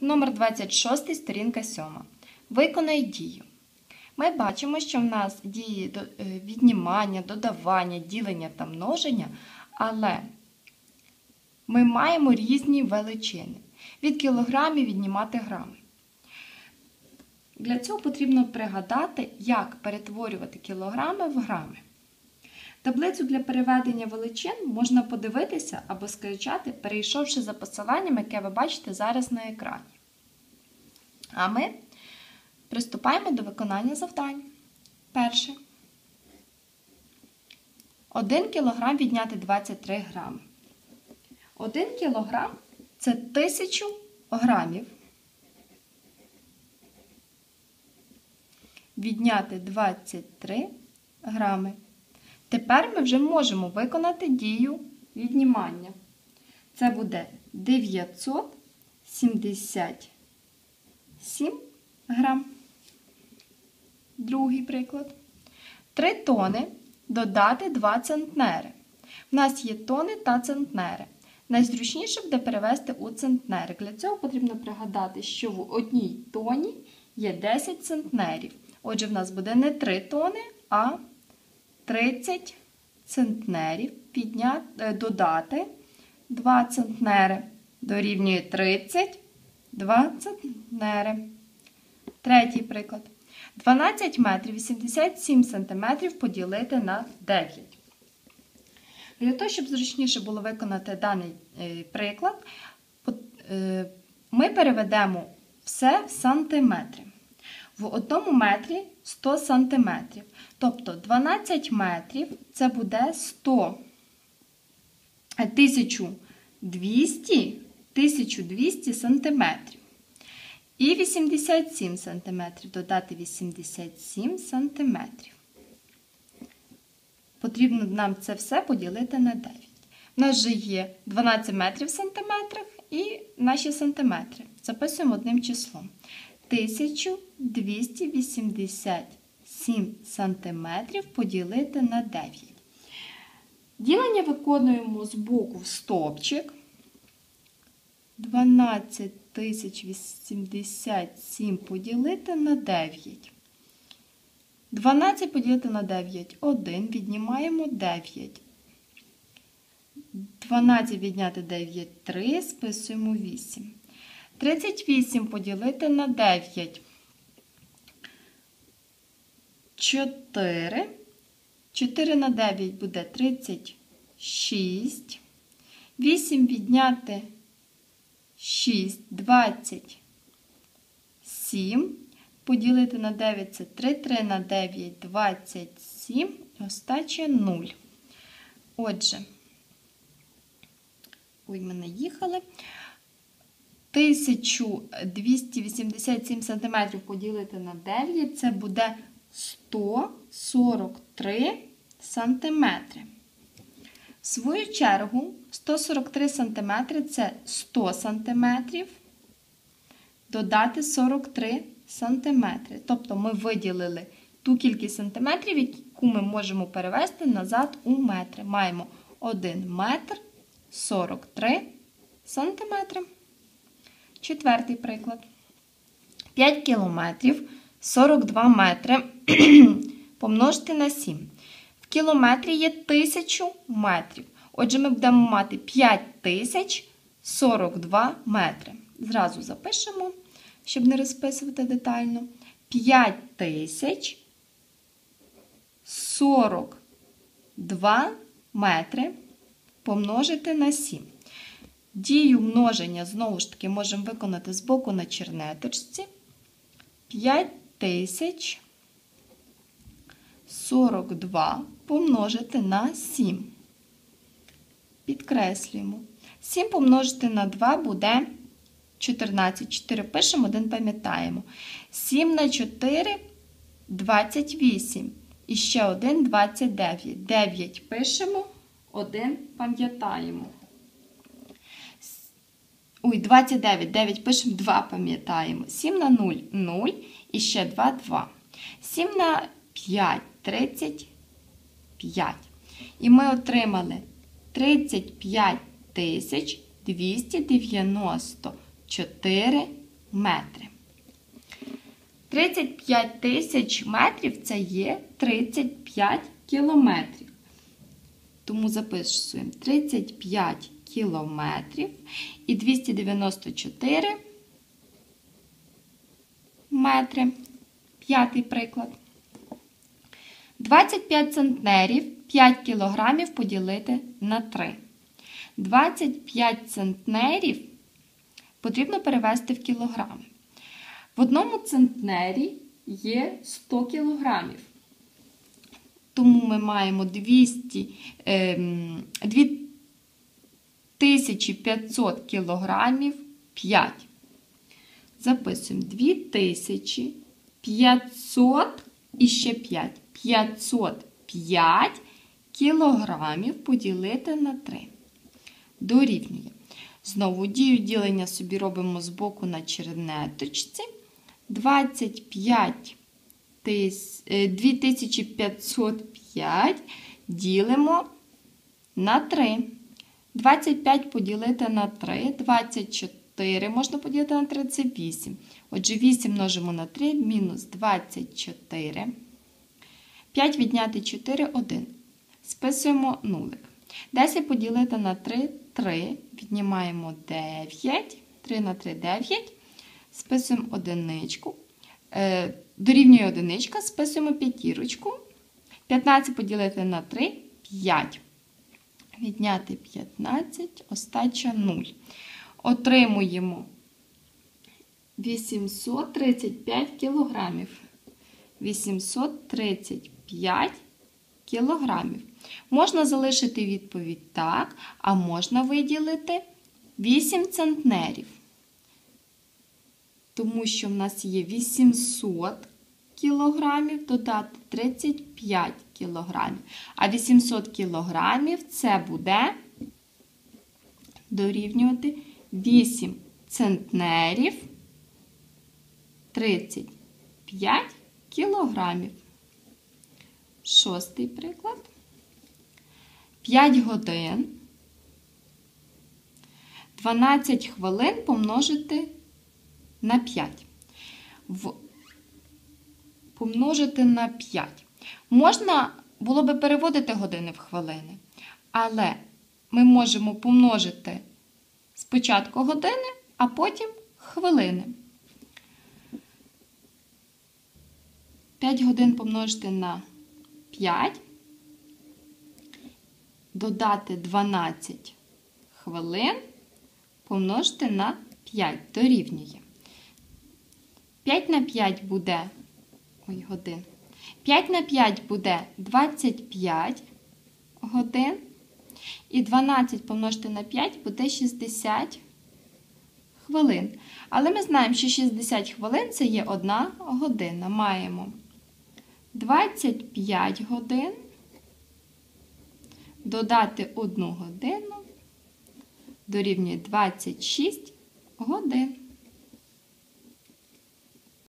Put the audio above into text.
Номер 26, сторінка 7. Виконай дію. Ми бачимо, що в нас дії е, віднімання, додавання, ділення та множення, але ми маємо різні величини. Від кілограмів віднімати грами. Для цього потрібно пригадати, як перетворювати кілограми в грами. Таблицю для переведення величин можна подивитися або скачати, перейшовши за посиланням, яке ви бачите зараз на екрані. А ми приступаємо до виконання завдань. Перше. 1 кг відняти 23 грами. 1 кг це 1000 грамів. Відняти 23 грами. Тепер ми вже можемо виконати дію віднімання. Це буде 977 грам. Другий приклад. 3 тони додати 2 центнери. У нас є тони та центнери. Найзручніше буде перевести у центнери. Для цього потрібно пригадати, що в одній тоні є 10 центнерів. Отже, в нас буде не 3 тони, а 30 центнерів підняти, е, додати 2 центнери. Дорівнює 30 2 центнери. Третій приклад. 12 метрів 87 сантиметрів поділити на 9. Для того, щоб зручніше було виконати даний е, приклад, е, ми переведемо все в сантиметри. В одному метрі 100 сантиметрів. Тобто 12 метрів це буде 100 1200 1200 сантиметрів. І 87 сантиметрів. Додати 87 сантиметрів. Потрібно нам це все поділити на 9. У нас же є 12 метрів в сантиметрах і наші сантиметри. Записуємо одним числом. 1287 сантиметрів поділити на 9. Ділення виконуємо з боку в стовпчик. 12087 поділити на 9. 12 поділити на 9 1. Віднімаємо 9. 12 відняти 9 3. Списуємо 8. 38 поділити на 9. 4. 4 на 9 буде 36. 8 відняти 6, 27. Поділити на 9 це 3, 3 на 9, 27. Остача 0. Отже, ой, ми наїхали. 1287 см поділити на 9, це буде 143 см. В свою чергу, 143 см це 100 см. Додати 43 см. Тобто ми виділили ту кількість сантиметрів, яку ми можемо перевести назад у метри. Маємо 1 метр 43 сантиметри. Четвертий приклад. 5 кілометрів 42 метри помножити на 7. В кілометрі є 1000 метрів. Отже, ми будемо мати 5042 метри. Зразу запишемо, щоб не розписувати детально. 5042 метри помножити на 7. Дію множення, знову ж таки, можемо виконати з боку на чернеточці. 5042 помножити на 7. Підкреслюємо. 7 помножити на 2 буде 14. 4 пишемо, 1 пам'ятаємо. 7 на 4 28. І ще 1 29. 9 пишемо, 1 пам'ятаємо. Ой, 29, 9 пишемо, 2 пам'ятаємо. 7 на 0 0 і ще 2 2. 7 на 5 35. І ми отримали 35 тисяч 294 метри. 35 тисяч метрів це є 35 кілометрів. Тому записуємо 35 кілометрів і 294 метри. П'ятий приклад. 25 центнерів 5 кілограмів поділити на 3. 25 центнерів потрібно перевести в кілограми. В одному центнері є 100 кілограмів. Тому ми маємо 200, ем, 2500 кілограмів 5. Записуємо 2500 і ще 5. 505 кілограмів поділити на 3. Дорівнює. Знову дію ділення собі робимо з боку на чернеточці. 25 е, 2505 ділимо на 3. 25 поділити на 3, 24 можна поділити на 3, це 8. Отже, 8 множимо на 3, мінус 24. 5 відняти 4, 1. Списуємо нулик. 10 поділити на 3, 3. Віднімаємо 9. 3 на 3, 9. Списуємо одиничку. Е, дорівнює одиничка, списуємо п'ятірочку. 15 поділити на 3, 5. Відняти 15, остача 0. Отримуємо 835 кілограмів. 835 кілограмів. Можна залишити відповідь так, а можна виділити 8 центнерів. Тому що в нас є 800 кілограмів, додати 35 кілограмів. А 800 кілограмів це буде дорівнювати 8 центнерів 35 кілограмів. Шостий приклад. 5 годин. 12 хвилин помножити на 5. В... Помножити на 5. Можна було би переводити години в хвилини, але ми можемо помножити спочатку години, а потім хвилини. 5 годин помножити на 5, додати 12 хвилин, помножити на 5 дорівнює. 5 на 5 буде ой, годин. 5 на 5 буде 25 годин. І 12 помножити на 5 буде 60 хвилин. Але ми знаємо, що 60 хвилин це є 1 година. Маємо 25 годин, додати 1 годину, дорівнює 26 годин.